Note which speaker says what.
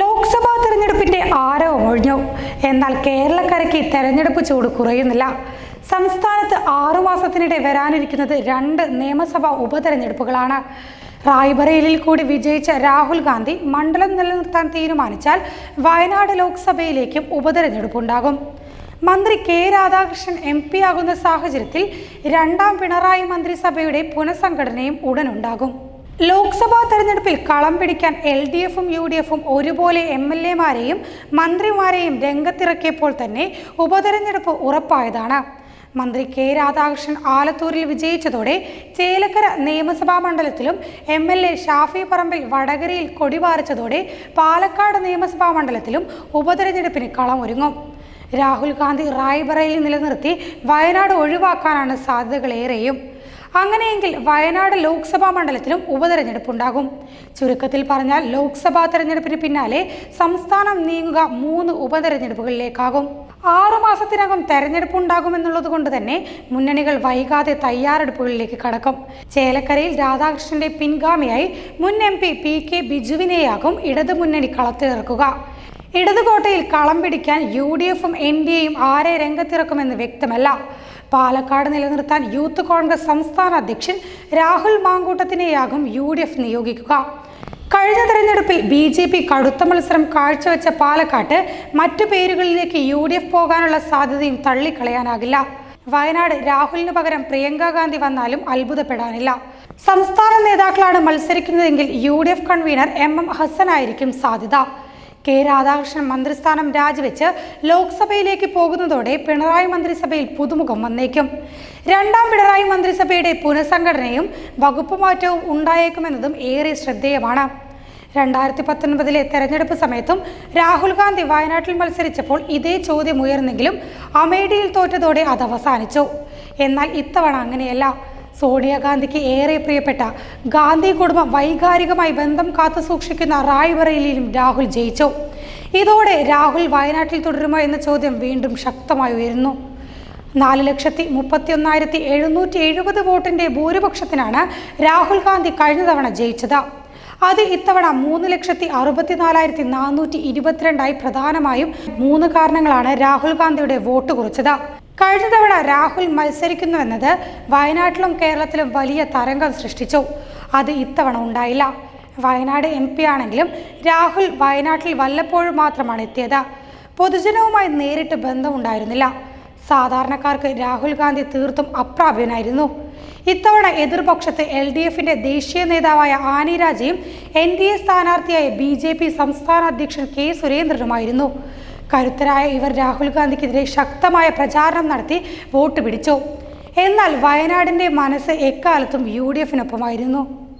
Speaker 1: ലോക്സഭാ തെരഞ്ഞെടുപ്പിന്റെ ആരവം ഒഴിഞ്ഞു. എന്നാൽ കേരളക്കരയ്ക്ക് തെരഞ്ഞെടുപ്പ് ചൂട് കുറയുന്നില്ല. സംസ്ഥാനത്ത് ആറുമാസത്തിനിടെ വരാനിരിക്കുന്നത് രണ്ട് നിയമസഭാ ഉപതെരഞ്ഞെടുപ്പുകളാണ്. റായ്ബറേലിൽ കൂടി വിജയിച്ച രാഹുൽ ഗാന്ധി മണ്ഡലം നിലനിർത്താൻ തീരുമാനിച്ചാൽ വയനാട് ലോക്സഭയിലേക്കും ഉപതെരഞ്ഞെടുപ്പുണ്ടാകും. മന്ത്രി കെ രാധാകൃഷ്ണൻ എം പി ആകുന്ന സാഹചര്യത്തിൽ രണ്ടാം പിണറായി മന്ത്രിസഭയുടെ പുനഃസംഘടനയും ഉടനുണ്ടാകും ലോക്സഭാ തെരഞ്ഞെടുപ്പിൽ കളം പിടിക്കാൻ എൽ ഡി എഫും യു ഡി എഫും ഒരുപോലെ എം എൽ എമാരെയും മന്ത്രിമാരെയും രംഗത്തിറക്കിയപ്പോൾ തന്നെ ഉപതെരഞ്ഞെടുപ്പ് ഉറപ്പായതാണ്. മന്ത്രി കെ രാധാകൃഷ്ണൻ ആലത്തൂരിൽ വിജയിച്ചതോടെ ചേലക്കര നിയമസഭാ മണ്ഡലത്തിലും M L A Shafi Parambil വടകരയിൽ കൊടിപാറിച്ചതോടെ പാലക്കാട് നിയമസഭാ മണ്ഡലത്തിലും ഉപതെരഞ്ഞെടുപ്പിന് കളമൊരുങ്ങും രാഹുൽ ഗാന്ധി റായ്ബറയിൽ നിലനിർത്തി വയനാട് ഒഴിവാക്കാനാണ് സാധ്യതകളേറെയും. അങ്ങനെയെങ്കിൽ വയനാട് ലോക്സഭാ മണ്ഡലത്തിലും ഉപതെരഞ്ഞെടുപ്പുണ്ടാകും. ചുരുക്കത്തിൽ പറഞ്ഞാൽ ലോക്സഭാ തെരഞ്ഞെടുപ്പിന് പിന്നാലെ സംസ്ഥാനം നീങ്ങുക മൂന്ന് ഉപതെരഞ്ഞെടുപ്പുകളിലേക്കാകും. ആറു മാസത്തിനകം തെരഞ്ഞെടുപ്പ് ഉണ്ടാകുമെന്നുള്ളത് കൊണ്ട് തന്നെ മുന്നണികൾ വൈകാതെ തയ്യാറെടുപ്പുകളിലേക്ക് കടക്കും. ചേലക്കരയിൽ രാധാകൃഷ്ണന്റെ പിൻഗാമിയായി മുൻ എം പി പി കെ ബിജുവിനെയാകും ഇടതു മുന്നണി കളത്തിലിറക്കുക. ഇടതുകോട്ടയിൽ കളം പിടിക്കാൻ യു ഡി എഫും എൻ ഡി എയും ആരെ രംഗത്തിറക്കുമെന്ന് വ്യക്തമല്ല. പാലക്കാട് നിലനിർത്താൻ യൂത്ത് കോൺഗ്രസ് സംസ്ഥാന അധ്യക്ഷൻ രാഹുൽ മാങ്കൂട്ടത്തിനെയാകും യു ഡി എഫ് നിയോഗിക്കുക. കഴിഞ്ഞ തെരഞ്ഞെടുപ്പിൽ ബി ജെ പി കടുത്ത മത്സരം കാഴ്ചവെച്ച പാലക്കാട്ട് മറ്റു പേരുകളിലേക്ക് യു ഡി എഫ് പോകാനുള്ള സാധ്യതയും തള്ളിക്കളയാനാകില്ല. വയനാട് രാഹുലിന് പകരം പ്രിയങ്ക ഗാന്ധി വന്നാലും അത്ഭുതപ്പെടാനില്ല. സംസ്ഥാന നേതാക്കളാണ് മത്സരിക്കുന്നതെങ്കിൽ U D F convener M M ഹസനായിരിക്കും സാധ്യത. കെ രാധാകൃഷ്ണൻ മന്ത്രിസ്ഥാനം രാജിവെച്ച് ലോക്സഭയിലേക്ക് പോകുന്നതോടെ പിണറായി മന്ത്രിസഭയിൽ പുതുമുഖം വന്നേക്കും. രണ്ടാം പിണറായി മന്ത്രിസഭയുടെ പുനഃസംഘടനയും വകുപ്പ് മാറ്റവും ഉണ്ടായേക്കുമെന്നതും ഏറെ ശ്രദ്ധേയമാണ്. രണ്ടായിരത്തി പത്തൊൻപതിലെ തെരഞ്ഞെടുപ്പ് സമയത്തും രാഹുൽ ഗാന്ധി വയനാട്ടിൽ മത്സരിച്ചപ്പോൾ ഇതേ ചോദ്യം ഉയർന്നെങ്കിലും അമേഠിയിൽ തോറ്റതോടെ അത് അവസാനിച്ചു എന്നാൽ ഇത്തവണ അങ്ങനെയല്ല. സോണിയാഗാന്ധിക്ക് ഏറെ പ്രിയപ്പെട്ട ഗാന്ധി കുടുംബം വൈകാരികമായി ബന്ധം കാത്തു സൂക്ഷിക്കുന്ന റായ്ബറേലിയിലും രാഹുൽ ജയിച്ചു. ഇതോടെ രാഹുൽ വയനാട്ടിൽ തുടരുമോ എന്ന ചോദ്യം വീണ്ടും ശക്തമായി ഉയരുന്നു. നാല് ലക്ഷത്തി മുപ്പത്തി ഒന്നായിരത്തി എഴുന്നൂറ്റി എഴുപത് വോട്ടിന്റെ ഭൂരിപക്ഷത്തിനാണ് രാഹുൽ ഗാന്ധി കഴിഞ്ഞ തവണ ജയിച്ചത്. അത് ഇത്തവണ മൂന്ന് ലക്ഷത്തി അറുപത്തിനാലായിരത്തി നാനൂറ്റി ഇരുപത്തിരണ്ടായി പ്രധാനമായും മൂന്ന് കാരണങ്ങളാണ് രാഹുൽ ഗാന്ധിയുടെ വോട്ട് കുറച്ചത്. കഴിഞ്ഞ തവണ രാഹുൽ മത്സരിക്കുന്നുവെന്നത് വയനാട്ടിലും കേരളത്തിലും വലിയ തരംഗം സൃഷ്ടിച്ചു. അത് ഇത്തവണ ഉണ്ടായില്ല. വയനാട് എം പി ആണെങ്കിലും രാഹുൽ വയനാട്ടിൽ വല്ലപ്പോഴും മാത്രമാണ് എത്തിയത്. പൊതുജനവുമായി നേരിട്ട് ബന്ധമുണ്ടായിരുന്നില്ല. സാധാരണക്കാർക്ക് രാഹുൽ ഗാന്ധി തീർത്തും അപ്രാപ്യനായിരുന്നു. ഇത്തവണ എതിർപക്ഷത്ത് എൽ ഡി എഫിന്റെ ദേശീയ നേതാവായ Annie Raja N D A സ്ഥാനാർത്ഥിയായ B J P സംസ്ഥാന അധ്യക്ഷൻ കെ സുരേന്ദ്രനുമായിരുന്നു. കരുത്തരായ ഇവർ രാഹുൽ ഗാന്ധിക്കെതിരെ ശക്തമായ പ്രചാരണം നടത്തി വോട്ട് പിടിച്ചു. എന്നാൽ വയനാടിന്റെ മനസ്സ് എക്കാലത്തും യു ഡി എഫിനൊപ്പമായിരുന്നു.